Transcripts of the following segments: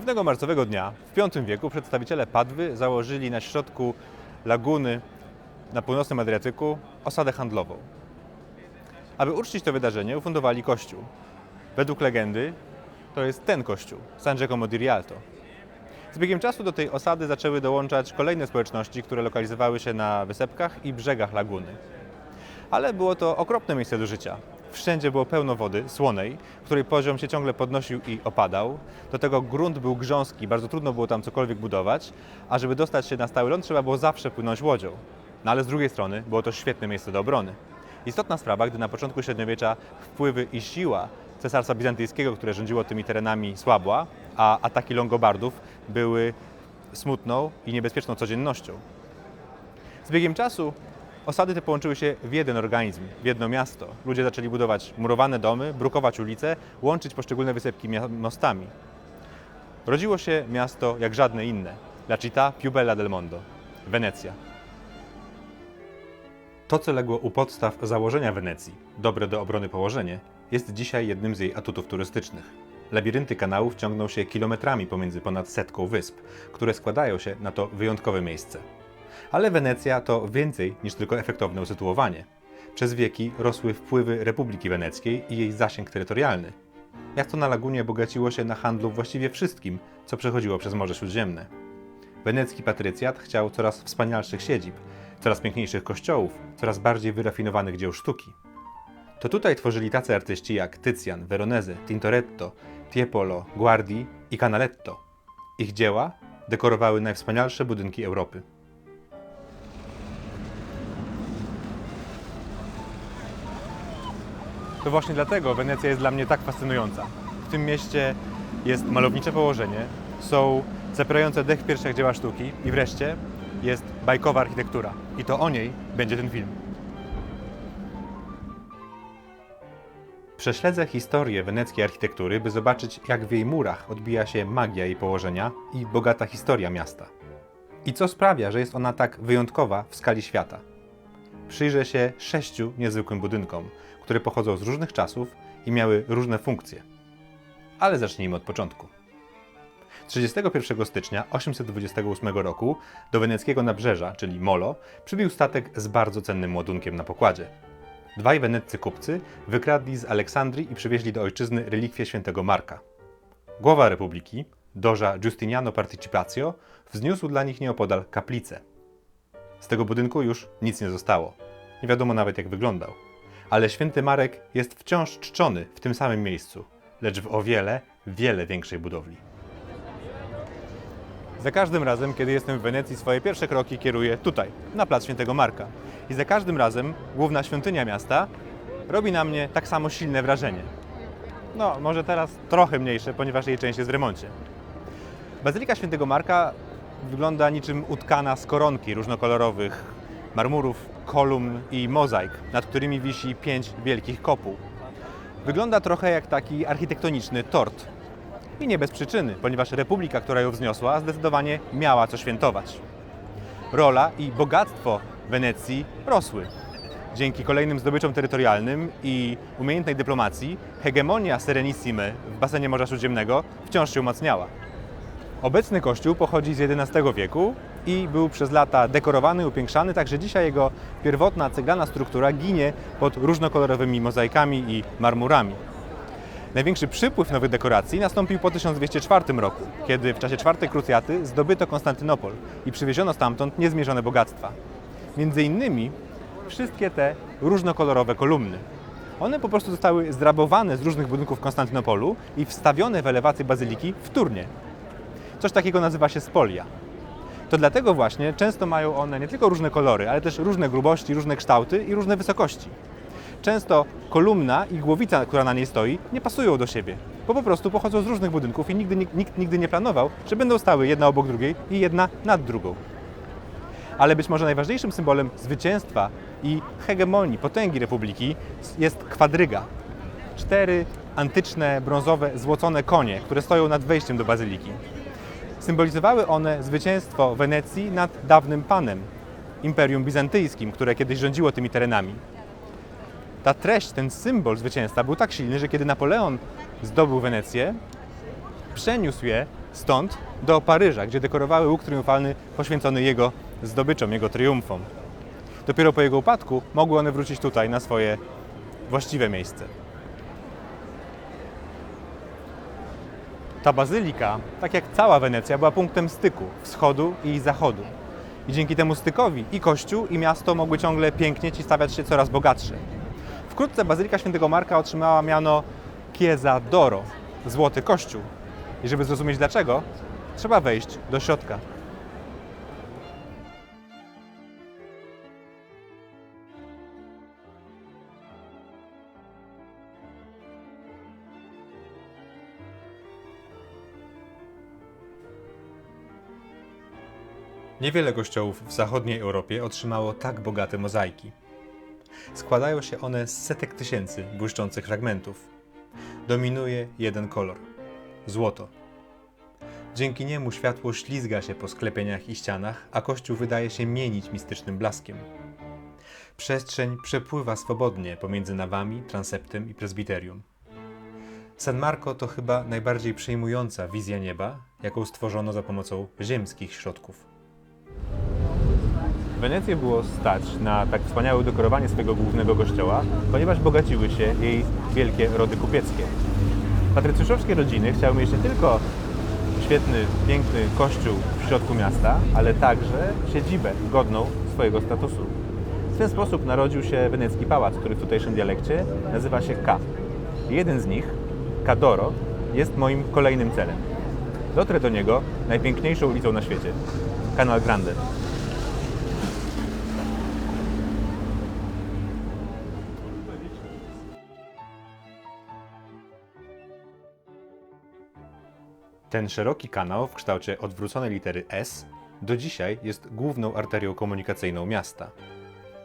Pewnego marcowego dnia w V wieku przedstawiciele Padwy założyli na środku laguny na północnym Adriatyku osadę handlową. Aby uczcić to wydarzenie, ufundowali kościół. Według legendy to jest ten kościół, San Giacomo di Rialto. Z biegiem czasu do tej osady zaczęły dołączać kolejne społeczności, które lokalizowały się na wysepkach i brzegach laguny. Ale było to okropne miejsce do życia. Wszędzie było pełno wody, słonej, której poziom się ciągle podnosił i opadał. Do tego grunt był grząski, bardzo trudno było tam cokolwiek budować, a żeby dostać się na stały ląd trzeba było zawsze płynąć łodzią. No ale z drugiej strony było to świetne miejsce do obrony. Istotna sprawa, gdy na początku średniowiecza wpływy i siła cesarstwa bizantyjskiego, które rządziło tymi terenami, słabła, a ataki Longobardów były smutną i niebezpieczną codziennością. Z biegiem czasu osady te połączyły się w jeden organizm, w jedno miasto. Ludzie zaczęli budować murowane domy, brukować ulice, łączyć poszczególne wysepki mostami. Rodziło się miasto jak żadne inne. La città più bella del mondo. Wenecja. To, co legło u podstaw założenia Wenecji, dobre do obrony położenie, jest dzisiaj jednym z jej atutów turystycznych. Labirynty kanałów ciągną się kilometrami pomiędzy ponad setką wysp, które składają się na to wyjątkowe miejsce. Ale Wenecja to więcej niż tylko efektowne usytuowanie. Przez wieki rosły wpływy Republiki Weneckiej i jej zasięg terytorialny. Miasto na lagunie bogaciło się na handlu właściwie wszystkim, co przechodziło przez Morze Śródziemne. Wenecki patrycjat chciał coraz wspanialszych siedzib, coraz piękniejszych kościołów, coraz bardziej wyrafinowanych dzieł sztuki. To tutaj tworzyli tacy artyści jak Tycjan, Veronese, Tintoretto, Tiepolo, Guardi i Canaletto. Ich dzieła dekorowały najwspanialsze budynki Europy. To właśnie dlatego Wenecja jest dla mnie tak fascynująca. W tym mieście jest malownicze położenie, są zapierające dech w piersiach dzieła sztuki i wreszcie jest bajkowa architektura. I to o niej będzie ten film. Prześledzę historię weneckiej architektury, by zobaczyć, jak w jej murach odbija się magia jej położenia i bogata historia miasta. I co sprawia, że jest ona tak wyjątkowa w skali świata. Przyjrzę się sześciu niezwykłym budynkom, które pochodzą z różnych czasów i miały różne funkcje. Ale zacznijmy od początku. 31 stycznia 828 roku do weneckiego nabrzeża, czyli Molo, przybił statek z bardzo cennym ładunkiem na pokładzie. Dwaj weneccy kupcy wykradli z Aleksandrii i przywieźli do ojczyzny relikwie świętego Marka. Głowa republiki, doża Giustiniano Participatio, wzniósł dla nich nieopodal kaplicę. Z tego budynku już nic nie zostało. Nie wiadomo nawet jak wyglądał. Ale święty Marek jest wciąż czczony w tym samym miejscu, lecz w o wiele, wiele większej budowli. Za każdym razem, kiedy jestem w Wenecji, swoje pierwsze kroki kieruję tutaj, na plac Świętego Marka. I za każdym razem główna świątynia miasta robi na mnie tak samo silne wrażenie. No, może teraz trochę mniejsze, ponieważ jej część jest w remoncie. Bazylika Świętego Marka wygląda niczym utkana z koronki różnokolorowych marmurów, kolumn i mozaik, nad którymi wisi pięć wielkich kopuł. Wygląda trochę jak taki architektoniczny tort. I nie bez przyczyny, ponieważ republika, która ją wzniosła, zdecydowanie miała co świętować. Rola i bogactwo Wenecji rosły. Dzięki kolejnym zdobyczom terytorialnym i umiejętnej dyplomacji, hegemonia Serenissime w basenie Morza Śródziemnego wciąż się umacniała. Obecny kościół pochodzi z XI wieku i był przez lata dekorowany, upiększany, także dzisiaj jego pierwotna ceglana struktura ginie pod różnokolorowymi mozaikami i marmurami. Największy przypływ nowych dekoracji nastąpił po 1204 roku, kiedy w czasie czwartej krucjaty zdobyto Konstantynopol i przywieziono stamtąd niezmierzone bogactwa. Między innymi wszystkie te różnokolorowe kolumny. One po prostu zostały zrabowane z różnych budynków Konstantynopolu i wstawione w elewację bazyliki w Turnie. Coś takiego nazywa się spolia. To dlatego właśnie często mają one nie tylko różne kolory, ale też różne grubości, różne kształty i różne wysokości. Często kolumna i głowica, która na niej stoi, nie pasują do siebie, bo po prostu pochodzą z różnych budynków i nigdy, nikt, nigdy nie planował, że będą stały jedna obok drugiej i jedna nad drugą. Ale być może najważniejszym symbolem zwycięstwa i hegemonii, potęgi republiki jest kwadryga. Cztery antyczne, brązowe, złocone konie, które stoją nad wejściem do bazyliki. Symbolizowały one zwycięstwo Wenecji nad dawnym panem, Imperium Bizantyjskim, które kiedyś rządziło tymi terenami. Ta treść, ten symbol zwycięstwa był tak silny, że kiedy Napoleon zdobył Wenecję, przeniósł je stąd do Paryża, gdzie dekorowały łuk triumfalny poświęcony jego zdobyczom, jego triumfom. Dopiero po jego upadku mogły one wrócić tutaj na swoje właściwe miejsce. Ta bazylika, tak jak cała Wenecja, była punktem styku wschodu i zachodu. I dzięki temu stykowi i kościół, i miasto mogły ciągle pięknieć i stawiać się coraz bogatsze. Wkrótce Bazylika Świętego Marka otrzymała miano Chiesa d'Oro, złoty kościół. I żeby zrozumieć dlaczego, trzeba wejść do środka. Niewiele kościołów w zachodniej Europie otrzymało tak bogate mozaiki. Składają się one z setek tysięcy błyszczących fragmentów. Dominuje jeden kolor złoto. Dzięki niemu światło ślizga się po sklepieniach i ścianach, a kościół wydaje się mienić mistycznym blaskiem. Przestrzeń przepływa swobodnie pomiędzy nawami, transeptem i prezbiterium. San Marco to chyba najbardziej przejmująca wizja nieba, jaką stworzono za pomocą ziemskich środków. Wenecję było stać na tak wspaniałe udekorowanie swojego głównego kościoła, ponieważ bogaciły się jej wielkie rody kupieckie. Patrycjuszowskie rodziny chciały mieć nie tylko świetny, piękny kościół w środku miasta, ale także siedzibę godną swojego statusu. W ten sposób narodził się wenecki pałac, który w tutejszym dialekcie nazywa się K. Jeden z nich, Cadoro, jest moim kolejnym celem. Dotrę do niego najpiękniejszą ulicą na świecie, Canal Grande. Ten szeroki kanał w kształcie odwróconej litery S do dzisiaj jest główną arterią komunikacyjną miasta.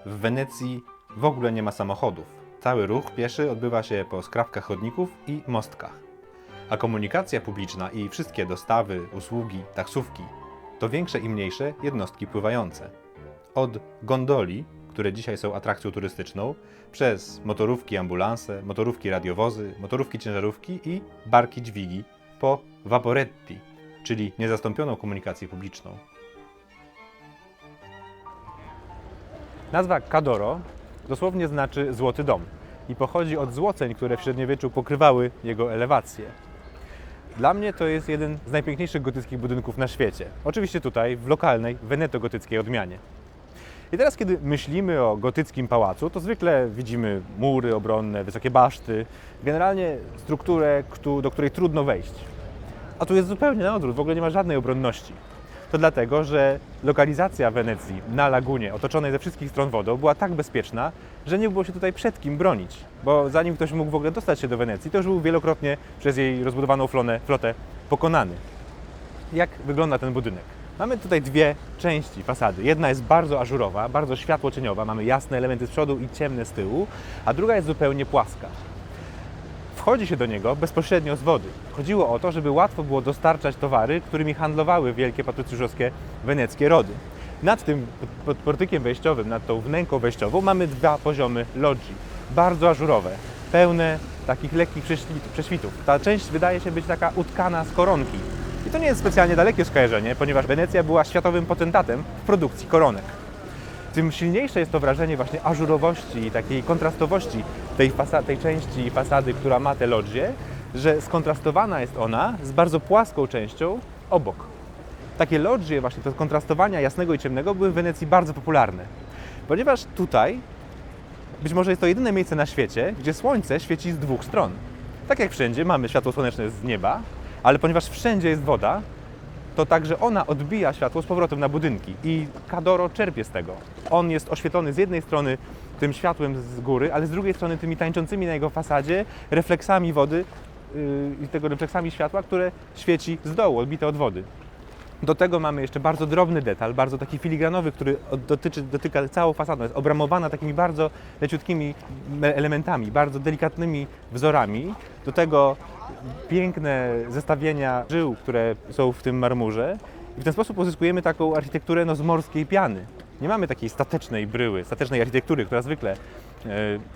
W Wenecji w ogóle nie ma samochodów. Cały ruch pieszy odbywa się po skrawkach chodników i mostkach. A komunikacja publiczna i wszystkie dostawy, usługi, taksówki to większe i mniejsze jednostki pływające. Od gondoli, które dzisiaj są atrakcją turystyczną, przez motorówki, ambulanse, motorówki radiowozy, motorówki ciężarówki i barki dźwigi po vaporetti, czyli niezastąpioną komunikację publiczną. Nazwa Cadoro dosłownie znaczy złoty dom i pochodzi od złoceń, które w średniowieczu pokrywały jego elewację. Dla mnie to jest jeden z najpiękniejszych gotyckich budynków na świecie. Oczywiście tutaj, w lokalnej, weneto-gotyckiej odmianie. I teraz, kiedy myślimy o gotyckim pałacu, to zwykle widzimy mury obronne, wysokie baszty, generalnie strukturę, do której trudno wejść. A tu jest zupełnie na odwrót, w ogóle nie ma żadnej obronności. To dlatego, że lokalizacja Wenecji na lagunie, otoczonej ze wszystkich stron wodą, była tak bezpieczna, że nie było się tutaj przed kim bronić. Bo zanim ktoś mógł w ogóle dostać się do Wenecji, to już był wielokrotnie przez jej rozbudowaną flotę pokonany. Jak wygląda ten budynek? Mamy tutaj dwie części fasady. Jedna jest bardzo ażurowa, bardzo światłocieniowa, mamy jasne elementy z przodu i ciemne z tyłu, a druga jest zupełnie płaska. Wchodzi się do niego bezpośrednio z wody. Chodziło o to, żeby łatwo było dostarczać towary, którymi handlowały wielkie patrycjuszowskie weneckie rody. Nad tym pod portykiem wejściowym, nad tą wnęką wejściową mamy dwa poziomy logii, bardzo ażurowe, pełne takich lekkich prześwit- prześwitów. Ta część wydaje się być taka utkana z koronki. To nie jest specjalnie dalekie skojarzenie, ponieważ Wenecja była światowym potentatem w produkcji koronek tym silniejsze jest to wrażenie właśnie ażurowości i takiej kontrastowości tej, tej części fasady, która ma te lodże, że skontrastowana jest ona z bardzo płaską częścią obok. Takie lodże, właśnie to kontrastowania jasnego i ciemnego były w Wenecji bardzo popularne, ponieważ tutaj być może jest to jedyne miejsce na świecie, gdzie słońce świeci z dwóch stron. Tak jak wszędzie mamy światło słoneczne z nieba, ale ponieważ wszędzie jest woda, to także ona odbija światło z powrotem na budynki i Kadoro czerpie z tego. On jest oświetlony z jednej strony tym światłem z góry, ale z drugiej strony tymi tańczącymi na jego fasadzie refleksami wody yy, i tego refleksami światła, które świeci z dołu, odbite od wody. Do tego mamy jeszcze bardzo drobny detal, bardzo taki filigranowy, który dotyczy, dotyka całą fasadę. Jest obramowana takimi bardzo leciutkimi me- elementami, bardzo delikatnymi wzorami. Do tego piękne zestawienia żył, które są w tym marmurze. I w ten sposób uzyskujemy taką architekturę no, z morskiej piany. Nie mamy takiej statecznej bryły, statecznej architektury, która zwykle e,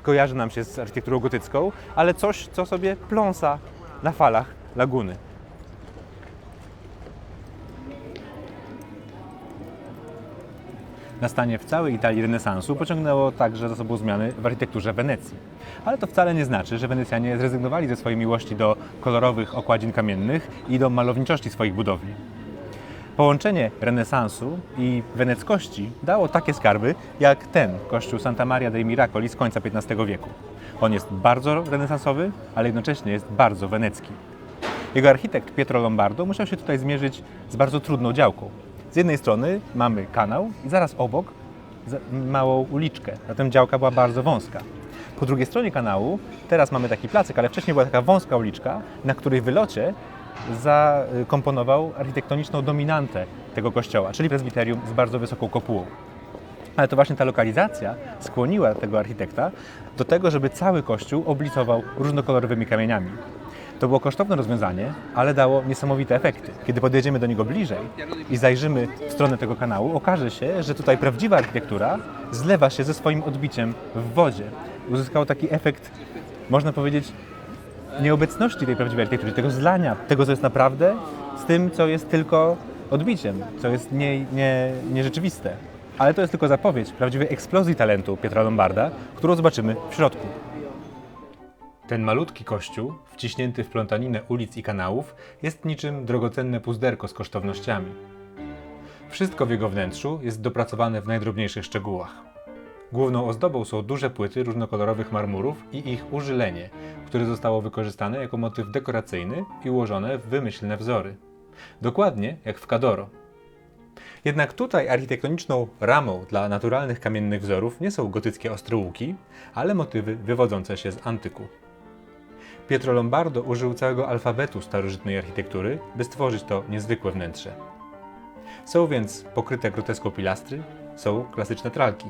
kojarzy nam się z architekturą gotycką, ale coś, co sobie pląsa na falach laguny. Nastanie w całej Italii renesansu pociągnęło także za sobą zmiany w architekturze Wenecji. Ale to wcale nie znaczy, że Wenecjanie zrezygnowali ze swojej miłości do kolorowych okładzin kamiennych i do malowniczości swoich budowli. Połączenie renesansu i weneckości dało takie skarby jak ten kościół Santa Maria dei Miracoli z końca XV wieku. On jest bardzo renesansowy, ale jednocześnie jest bardzo wenecki. Jego architekt Pietro Lombardo musiał się tutaj zmierzyć z bardzo trudną działką. Z jednej strony mamy kanał i zaraz obok małą uliczkę. Zatem działka była bardzo wąska. Po drugiej stronie kanału teraz mamy taki placek, ale wcześniej była taka wąska uliczka, na której wylocie zakomponował architektoniczną dominantę tego kościoła, czyli prezbiterium z bardzo wysoką kopułą. Ale to właśnie ta lokalizacja skłoniła tego architekta do tego, żeby cały kościół oblicował różnokolorowymi kamieniami. To było kosztowne rozwiązanie, ale dało niesamowite efekty. Kiedy podjedziemy do niego bliżej i zajrzymy w stronę tego kanału, okaże się, że tutaj prawdziwa architektura zlewa się ze swoim odbiciem w wodzie. Uzyskało taki efekt, można powiedzieć, nieobecności tej prawdziwej architektury, tego zlania, tego, co jest naprawdę, z tym, co jest tylko odbiciem, co jest nie, nie. Ale to jest tylko zapowiedź prawdziwej eksplozji talentu Pietra Lombarda, którą zobaczymy w środku. Ten malutki kościół, wciśnięty w plątaninę ulic i kanałów, jest niczym drogocenne puzderko z kosztownościami. Wszystko w jego wnętrzu jest dopracowane w najdrobniejszych szczegółach. Główną ozdobą są duże płyty różnokolorowych marmurów i ich użylenie, które zostało wykorzystane jako motyw dekoracyjny i ułożone w wymyślne wzory. Dokładnie jak w Cadoro. Jednak tutaj architektoniczną ramą dla naturalnych kamiennych wzorów nie są gotyckie ostrołuki, ale motywy wywodzące się z antyku. Pietro Lombardo użył całego alfabetu starożytnej architektury, by stworzyć to niezwykłe wnętrze. Są więc pokryte groteską pilastry, są klasyczne tralki.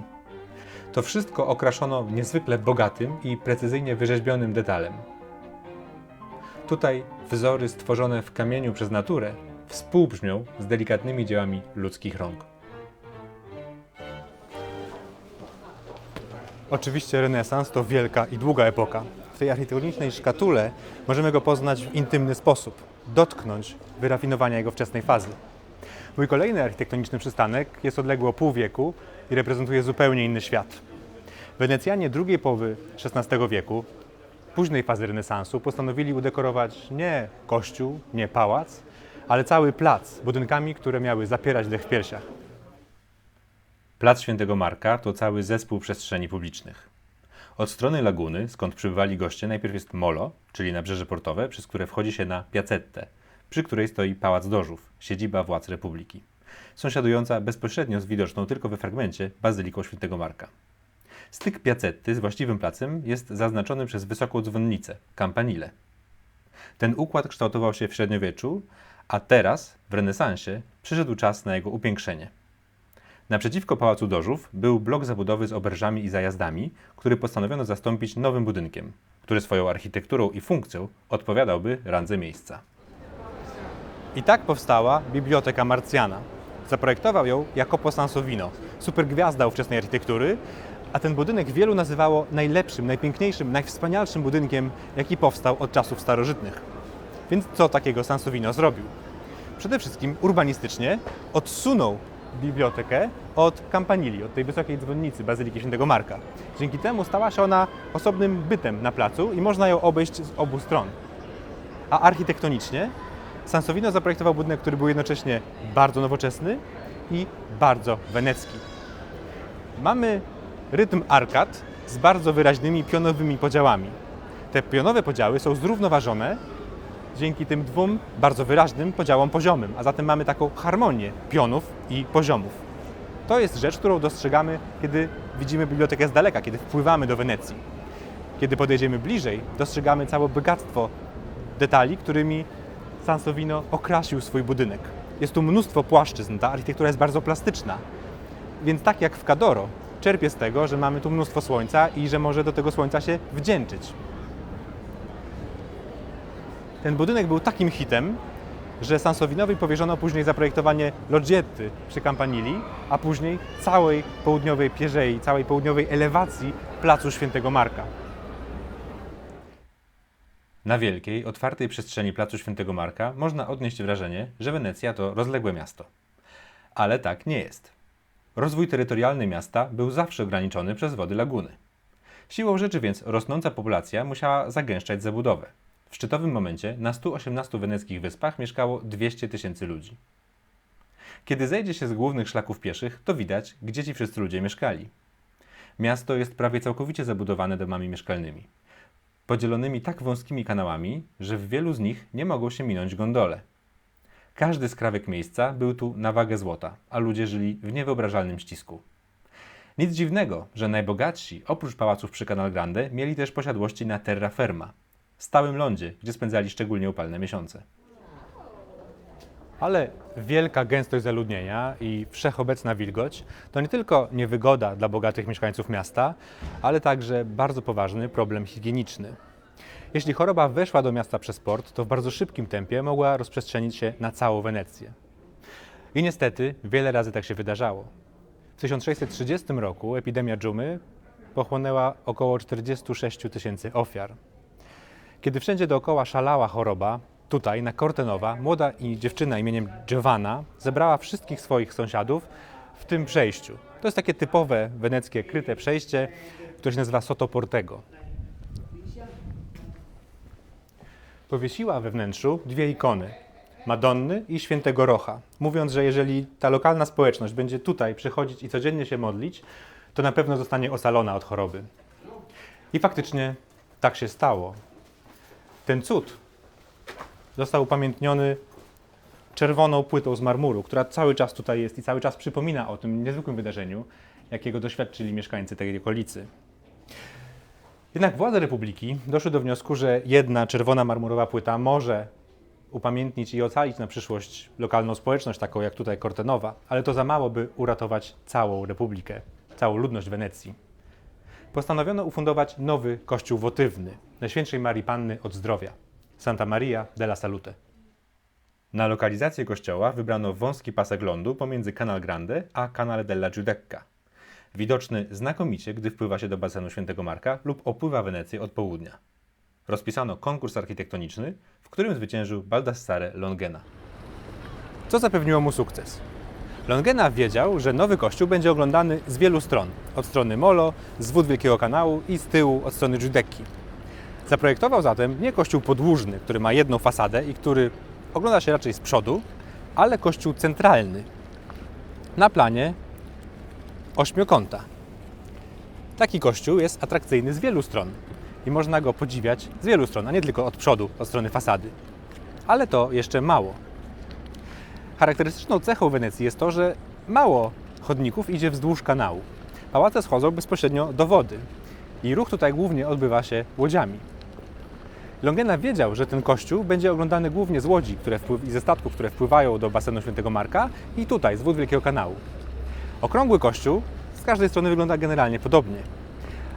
To wszystko okraszono niezwykle bogatym i precyzyjnie wyrzeźbionym detalem. Tutaj wzory stworzone w kamieniu przez naturę współbrzmią z delikatnymi dziełami ludzkich rąk. Oczywiście renesans to wielka i długa epoka. W tej architektonicznej szkatule możemy go poznać w intymny sposób, dotknąć wyrafinowania jego wczesnej fazy. Mój kolejny architektoniczny przystanek jest odległy o pół wieku i reprezentuje zupełnie inny świat. Wenecjanie drugiej połowy XVI wieku, późnej fazy renesansu, postanowili udekorować nie kościół, nie pałac, ale cały plac budynkami, które miały zapierać dech w piersiach. Plac Świętego Marka to cały zespół przestrzeni publicznych. Od strony laguny, skąd przybywali goście, najpierw jest molo, czyli nabrzeże portowe, przez które wchodzi się na Piacettę, przy której stoi Pałac Dożów, siedziba władz Republiki, sąsiadująca bezpośrednio z widoczną tylko we fragmencie Bazyliką Świętego Marka. Styk Piacetty z właściwym placem jest zaznaczony przez wysoką dzwonnicę, campanile. Ten układ kształtował się w średniowieczu, a teraz, w renesansie, przyszedł czas na jego upiększenie. Naprzeciwko Pałacu Dożów był blok zabudowy z oberżami i zajazdami, który postanowiono zastąpić nowym budynkiem, który swoją architekturą i funkcją odpowiadałby randze miejsca. I tak powstała Biblioteka Marcjana. Zaprojektował ją Jacopo Sansovino, supergwiazda ówczesnej architektury, a ten budynek wielu nazywało najlepszym, najpiękniejszym, najwspanialszym budynkiem, jaki powstał od czasów starożytnych. Więc co takiego Sansovino zrobił? Przede wszystkim urbanistycznie odsunął bibliotekę od kampanili, od tej wysokiej dzwonnicy Bazyliki Świętego Marka. Dzięki temu stała się ona osobnym bytem na placu i można ją obejść z obu stron. A architektonicznie Sansovino zaprojektował budynek, który był jednocześnie bardzo nowoczesny i bardzo wenecki. Mamy rytm arkad z bardzo wyraźnymi pionowymi podziałami. Te pionowe podziały są zrównoważone dzięki tym dwóm bardzo wyraźnym podziałom poziomym, a zatem mamy taką harmonię pionów i poziomów. To jest rzecz, którą dostrzegamy, kiedy widzimy bibliotekę z daleka, kiedy wpływamy do Wenecji. Kiedy podejdziemy bliżej, dostrzegamy całe bogactwo detali, którymi Sansovino okrasił swój budynek. Jest tu mnóstwo płaszczyzn, ta architektura jest bardzo plastyczna. Więc tak jak w Cadoro, czerpie z tego, że mamy tu mnóstwo słońca i że może do tego słońca się wdzięczyć. Ten budynek był takim hitem, że Sansovinowi powierzono później zaprojektowanie loggetty przy Campanili, a później całej południowej pierzei, całej południowej elewacji placu Świętego Marka. Na wielkiej, otwartej przestrzeni placu Świętego Marka można odnieść wrażenie, że Wenecja to rozległe miasto. Ale tak nie jest. Rozwój terytorialny miasta był zawsze ograniczony przez wody laguny. Siłą rzeczy więc rosnąca populacja musiała zagęszczać zabudowę. W szczytowym momencie na 118 weneckich wyspach mieszkało 200 tysięcy ludzi. Kiedy zejdzie się z głównych szlaków pieszych, to widać, gdzie ci wszyscy ludzie mieszkali. Miasto jest prawie całkowicie zabudowane domami mieszkalnymi, podzielonymi tak wąskimi kanałami, że w wielu z nich nie mogą się minąć gondole. Każdy skrawek miejsca był tu na wagę złota, a ludzie żyli w niewyobrażalnym ścisku. Nic dziwnego, że najbogatsi, oprócz pałaców przy Canal Grande, mieli też posiadłości na terraferma, stałym lądzie, gdzie spędzali szczególnie upalne miesiące. Ale wielka gęstość zaludnienia i wszechobecna wilgoć to nie tylko niewygoda dla bogatych mieszkańców miasta, ale także bardzo poważny problem higieniczny. Jeśli choroba weszła do miasta przez port, to w bardzo szybkim tempie mogła rozprzestrzenić się na całą Wenecję. I niestety wiele razy tak się wydarzało. W 1630 roku epidemia dżumy pochłonęła około 46 tysięcy ofiar. Kiedy wszędzie dookoła szalała choroba, tutaj na Kortenowa młoda i dziewczyna imieniem Giovanna zebrała wszystkich swoich sąsiadów w tym przejściu. To jest takie typowe weneckie kryte przejście, które się nazywa Sotoportego. Powiesiła we wnętrzu dwie ikony. Madonny i świętego Rocha, mówiąc, że jeżeli ta lokalna społeczność będzie tutaj przychodzić i codziennie się modlić, to na pewno zostanie ocalona od choroby. I faktycznie tak się stało. Ten cud został upamiętniony czerwoną płytą z marmuru, która cały czas tutaj jest i cały czas przypomina o tym niezwykłym wydarzeniu, jakiego doświadczyli mieszkańcy tej okolicy. Jednak władze republiki doszły do wniosku, że jedna czerwona marmurowa płyta może upamiętnić i ocalić na przyszłość lokalną społeczność, taką jak tutaj Kortenowa, ale to za mało, by uratować całą republikę, całą ludność Wenecji. Postanowiono ufundować nowy kościół wotywny Najświętszej Marii Panny od Zdrowia, Santa Maria della Salute. Na lokalizację kościoła wybrano wąski pasek lądu pomiędzy Canal Grande a Canale della Giudecca, widoczny znakomicie, gdy wpływa się do basenu Świętego Marka lub opływa Wenecję od południa. Rozpisano konkurs architektoniczny, w którym zwyciężył Baldassare Longena. Co zapewniło mu sukces? Longena wiedział, że nowy kościół będzie oglądany z wielu stron. Od strony Molo, z wód Wielkiego Kanału i z tyłu od strony Giudecchi. Zaprojektował zatem nie kościół podłużny, który ma jedną fasadę i który ogląda się raczej z przodu, ale kościół centralny. Na planie ośmiokąta. Taki kościół jest atrakcyjny z wielu stron i można go podziwiać z wielu stron, a nie tylko od przodu, od strony fasady. Ale to jeszcze mało. Charakterystyczną cechą Wenecji jest to, że mało chodników idzie wzdłuż kanału. Pałace schodzą bezpośrednio do wody i ruch tutaj głównie odbywa się łodziami. Longena wiedział, że ten kościół będzie oglądany głównie z łodzi które wpływ- i ze statków, które wpływają do basenu Świętego Marka i tutaj, z wód Wielkiego Kanału. Okrągły kościół z każdej strony wygląda generalnie podobnie.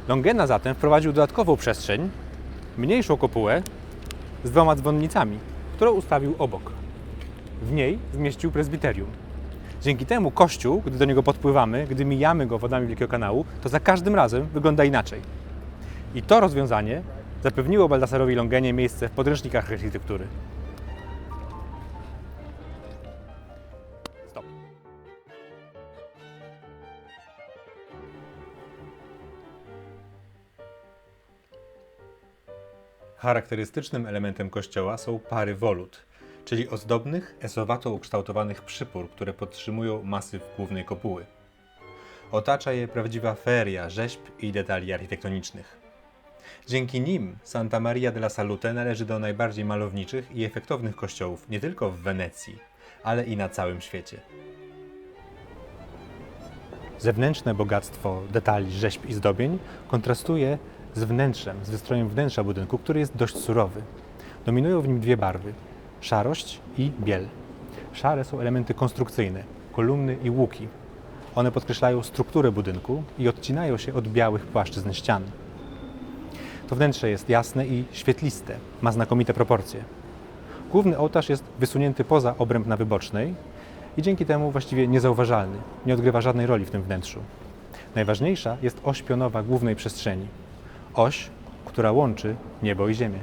Longena zatem wprowadził dodatkową przestrzeń, mniejszą kopułę z dwoma dzwonnicami, którą ustawił obok. W niej zmieścił prezbiterium. Dzięki temu kościół, gdy do niego podpływamy, gdy mijamy go wodami Wielkiego Kanału, to za każdym razem wygląda inaczej. I to rozwiązanie zapewniło Baldassarowi Longenie miejsce w podręcznikach architektury. Stop. Charakterystycznym elementem kościoła są pary wolut, czyli ozdobnych, esowato ukształtowanych przypór, które podtrzymują masyw głównej kopuły. Otacza je prawdziwa feria rzeźb i detali architektonicznych. Dzięki nim Santa Maria della Salute należy do najbardziej malowniczych i efektownych kościołów nie tylko w Wenecji, ale i na całym świecie. Zewnętrzne bogactwo detali, rzeźb i zdobień kontrastuje z wnętrzem, z wystrojem wnętrza budynku, który jest dość surowy. Dominują w nim dwie barwy: szarość i biel. Szare są elementy konstrukcyjne, kolumny i łuki. One podkreślają strukturę budynku i odcinają się od białych płaszczyzn ścian. To wnętrze jest jasne i świetliste, ma znakomite proporcje. Główny ołtarz jest wysunięty poza obręb na wybocznej i dzięki temu właściwie niezauważalny, nie odgrywa żadnej roli w tym wnętrzu. Najważniejsza jest oś pionowa głównej przestrzeni. Oś, która łączy niebo i ziemię.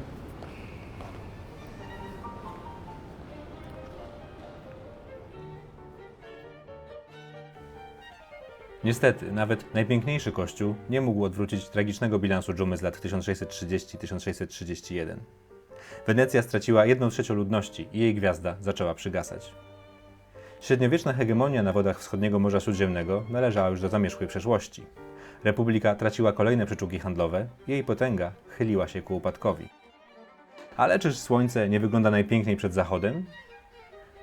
Niestety, nawet najpiękniejszy kościół nie mógł odwrócić tragicznego bilansu dżumy z lat 1630-1631. Wenecja straciła jedną trzecią ludności i jej gwiazda zaczęła przygasać. Średniowieczna hegemonia na wodach wschodniego Morza Śródziemnego należała już do zamierzchłej przeszłości. Republika traciła kolejne przyczółki handlowe, jej potęga chyliła się ku upadkowi. Ale czyż słońce nie wygląda najpiękniej przed zachodem?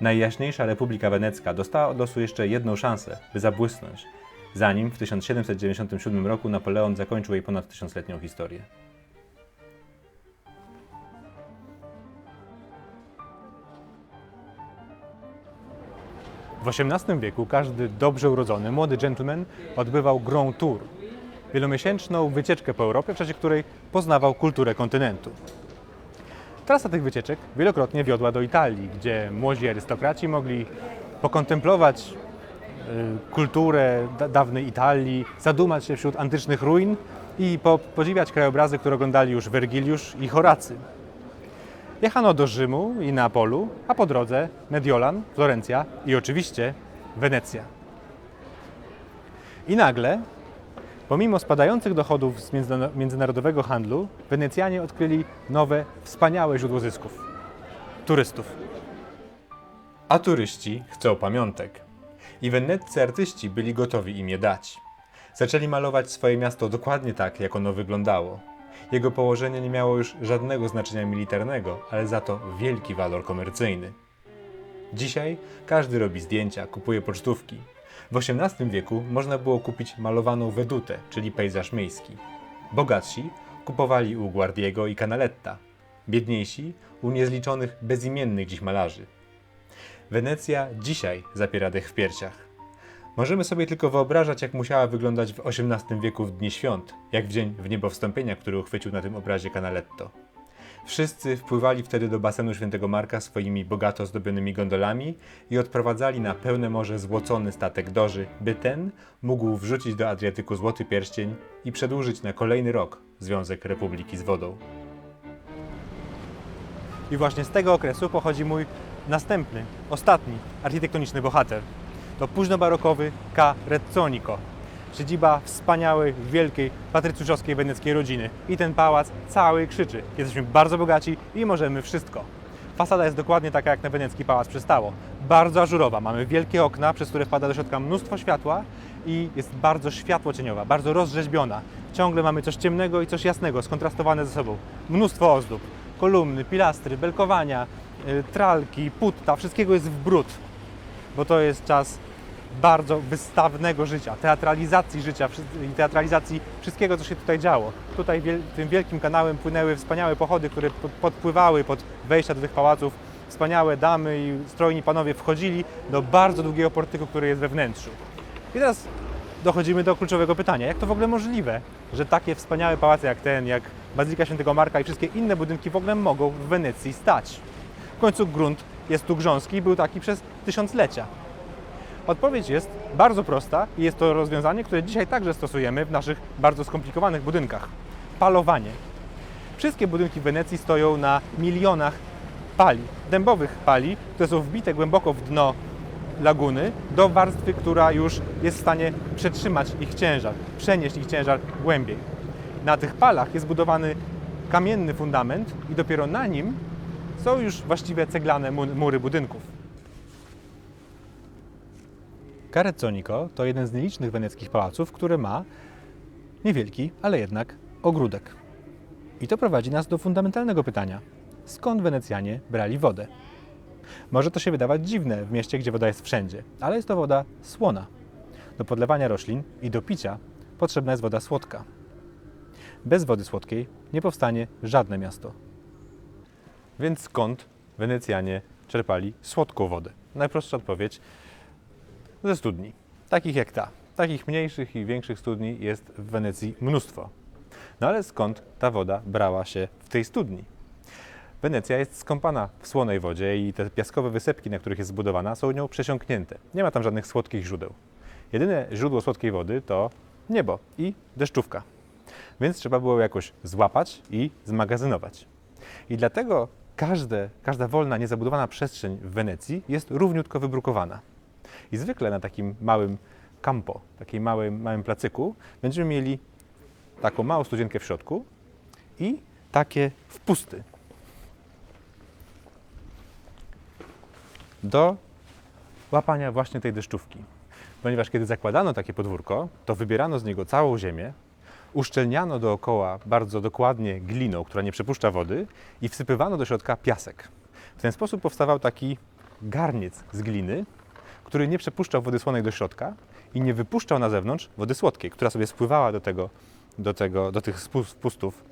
Najjaśniejsza Republika Wenecka dostała od losu jeszcze jedną szansę, by zabłysnąć, zanim w 1797 roku Napoleon zakończył jej ponad tysiącletnią historię. W XVIII wieku każdy dobrze urodzony młody gentleman odbywał Grand Tour, wielomiesięczną wycieczkę po Europie, w czasie której poznawał kulturę kontynentu. Trasa tych wycieczek wielokrotnie wiodła do Italii, gdzie młodzi arystokraci mogli pokontemplować kulturę da- dawnej Italii, zadumać się wśród antycznych ruin i po- podziwiać krajobrazy, które oglądali już Wergiliusz i Horacy. Jechano do Rzymu i Neapolu, a po drodze Mediolan, Florencja i oczywiście Wenecja. I nagle, pomimo spadających dochodów z międzyna- międzynarodowego handlu, Wenecjanie odkryli nowe, wspaniałe źródło zysków turystów. A turyści chcą pamiątek. I weneccy artyści byli gotowi im je dać. Zaczęli malować swoje miasto dokładnie tak, jak ono wyglądało. Jego położenie nie miało już żadnego znaczenia militarnego, ale za to wielki walor komercyjny. Dzisiaj każdy robi zdjęcia, kupuje pocztówki. W XVIII wieku można było kupić malowaną wedutę, czyli pejzaż miejski. Bogatsi kupowali u Guardiego i Canaletta, biedniejsi u niezliczonych bezimiennych dziś malarzy. Wenecja dzisiaj zapiera dech w piersiach. Możemy sobie tylko wyobrażać, jak musiała wyglądać w XVIII wieku w dni świąt, jak w dzień w niebo wstąpienia, który uchwycił na tym obrazie Canaletto. Wszyscy wpływali wtedy do basenu świętego Marka swoimi bogato ozdobionymi gondolami i odprowadzali na pełne morze złocony statek Doży, by ten mógł wrzucić do Adriatyku złoty pierścień i przedłużyć na kolejny rok Związek Republiki z wodą. I właśnie z tego okresu pochodzi mój następny, ostatni architektoniczny bohater. To późnobarokowy Ca Rezzonico, siedziba wspaniałej, wielkiej, patrycjuszowskiej weneckiej rodziny. I ten pałac cały krzyczy. Jesteśmy bardzo bogaci i możemy wszystko. Fasada jest dokładnie taka, jak na wenecki pałac przystało. Bardzo ażurowa. Mamy wielkie okna, przez które wpada do środka mnóstwo światła i jest bardzo światłocieniowa, bardzo rozrzeźbiona. Ciągle mamy coś ciemnego i coś jasnego, skontrastowane ze sobą. Mnóstwo ozdób, kolumny, pilastry, belkowania, tralki, putta, wszystkiego jest w brud bo to jest czas bardzo wystawnego życia, teatralizacji życia i teatralizacji wszystkiego, co się tutaj działo. Tutaj tym wielkim kanałem płynęły wspaniałe pochody, które pod- podpływały pod wejścia do tych pałaców. Wspaniałe damy i strojni panowie wchodzili do bardzo długiego portyku, który jest we wnętrzu. I teraz dochodzimy do kluczowego pytania. Jak to w ogóle możliwe, że takie wspaniałe pałace jak ten, jak Bazylika Świętego Marka i wszystkie inne budynki w ogóle mogą w Wenecji stać? W końcu grunt jest tu grząski i był taki przez tysiąclecia. Odpowiedź jest bardzo prosta i jest to rozwiązanie, które dzisiaj także stosujemy w naszych bardzo skomplikowanych budynkach. Palowanie. Wszystkie budynki w Wenecji stoją na milionach pali, dębowych pali, które są wbite głęboko w dno laguny do warstwy, która już jest w stanie przetrzymać ich ciężar, przenieść ich ciężar głębiej. Na tych palach jest budowany kamienny fundament i dopiero na nim są już właściwie ceglane mu- mury budynków. Carezzonico to jeden z nielicznych weneckich pałaców, który ma niewielki, ale jednak ogródek. I to prowadzi nas do fundamentalnego pytania: skąd Wenecjanie brali wodę? Może to się wydawać dziwne w mieście, gdzie woda jest wszędzie, ale jest to woda słona. Do podlewania roślin i do picia potrzebna jest woda słodka. Bez wody słodkiej nie powstanie żadne miasto. Więc skąd Wenecjanie czerpali słodką wodę? Najprostsza odpowiedź ze studni, takich jak ta. Takich mniejszych i większych studni jest w Wenecji mnóstwo. No ale skąd ta woda brała się w tej studni? Wenecja jest skąpana w słonej wodzie i te piaskowe wysepki, na których jest zbudowana, są nią przesiąknięte. Nie ma tam żadnych słodkich źródeł. Jedyne źródło słodkiej wody to niebo i deszczówka. Więc trzeba było jakoś złapać i zmagazynować. I dlatego każde, każda wolna, niezabudowana przestrzeń w Wenecji jest równiutko wybrukowana. I zwykle na takim małym campo, takiej małej, małym placyku, będziemy mieli taką małą studzienkę w środku i takie wpusty. Do łapania właśnie tej deszczówki. Ponieważ kiedy zakładano takie podwórko, to wybierano z niego całą ziemię, uszczelniano dookoła bardzo dokładnie gliną, która nie przepuszcza wody i wsypywano do środka piasek. W ten sposób powstawał taki garniec z gliny, który nie przepuszczał wody słonej do środka i nie wypuszczał na zewnątrz wody słodkiej, która sobie spływała do, tego, do, tego, do tych spu- spustów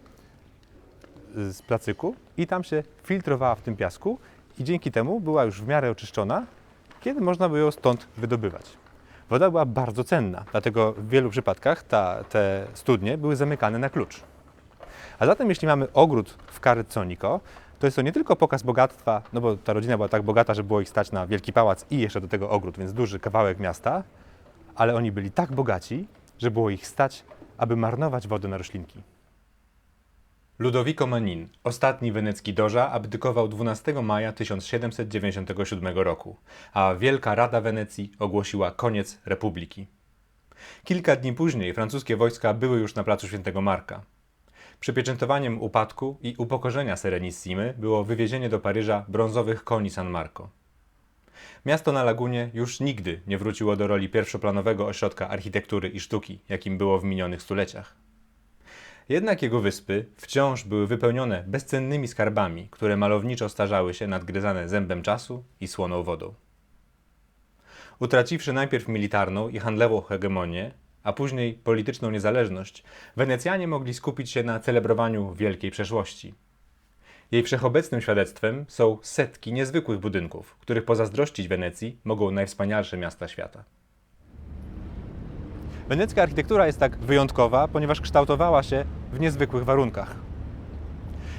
y, z placyku i tam się filtrowała w tym piasku i dzięki temu była już w miarę oczyszczona, kiedy można było ją stąd wydobywać. Woda była bardzo cenna, dlatego w wielu przypadkach ta, te studnie były zamykane na klucz. A zatem jeśli mamy ogród w Carconico, to jest to nie tylko pokaz bogactwa, no bo ta rodzina była tak bogata, że było ich stać na wielki pałac i jeszcze do tego ogród, więc duży kawałek miasta, ale oni byli tak bogaci, że było ich stać, aby marnować wodę na roślinki. Ludovico Manin, ostatni wenecki doża, abdykował 12 maja 1797 roku, a Wielka Rada Wenecji ogłosiła koniec republiki. Kilka dni później francuskie wojska były już na placu Świętego Marka. Przypieczętowaniem upadku i upokorzenia Serenissimy było wywiezienie do Paryża brązowych koni San Marco. Miasto na lagunie już nigdy nie wróciło do roli pierwszoplanowego ośrodka architektury i sztuki, jakim było w minionych stuleciach. Jednak jego wyspy wciąż były wypełnione bezcennymi skarbami, które malowniczo starzały się nadgryzane zębem czasu i słoną wodą. Utraciwszy najpierw militarną i handlową hegemonię, a później polityczną niezależność, Wenecjanie mogli skupić się na celebrowaniu wielkiej przeszłości. Jej wszechobecnym świadectwem są setki niezwykłych budynków, których pozazdrościć Wenecji mogą najwspanialsze miasta świata. Wenecka architektura jest tak wyjątkowa, ponieważ kształtowała się w niezwykłych warunkach.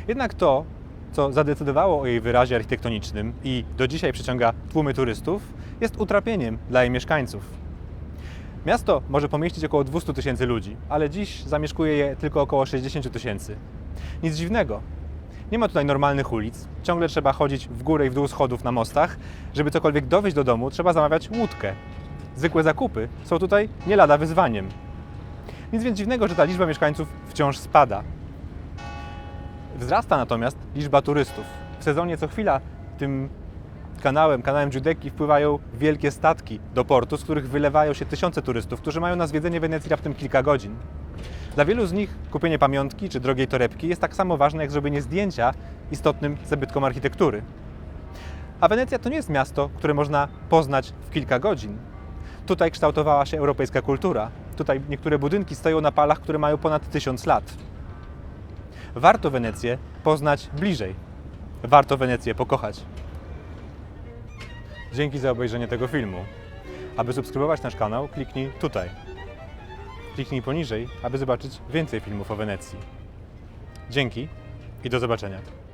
Jednak to, co zadecydowało o jej wyrazie architektonicznym i do dzisiaj przyciąga tłumy turystów, jest utrapieniem dla jej mieszkańców. Miasto może pomieścić około 200 tysięcy ludzi, ale dziś zamieszkuje je tylko około 60 tysięcy. Nic dziwnego. Nie ma tutaj normalnych ulic, ciągle trzeba chodzić w górę i w dół schodów na mostach. Żeby cokolwiek dowieść do domu, trzeba zamawiać łódkę. Zwykłe zakupy są tutaj nie lada wyzwaniem. Nic więc dziwnego, że ta liczba mieszkańców wciąż spada. Wzrasta natomiast liczba turystów. W sezonie co chwila tym kanałem, kanałem Giudecchi wpływają wielkie statki do portu, z których wylewają się tysiące turystów, którzy mają na zwiedzenie Wenecji raptem kilka godzin. Dla wielu z nich kupienie pamiątki czy drogiej torebki jest tak samo ważne jak zrobienie zdjęcia istotnym zabytkom architektury. A Wenecja to nie jest miasto, które można poznać w kilka godzin. Tutaj kształtowała się europejska kultura. Tutaj niektóre budynki stoją na palach, które mają ponad tysiąc lat. Warto Wenecję poznać bliżej. Warto Wenecję pokochać. Dzięki za obejrzenie tego filmu. Aby subskrybować nasz kanał, kliknij tutaj. Kliknij poniżej, aby zobaczyć więcej filmów o Wenecji. Dzięki i do zobaczenia.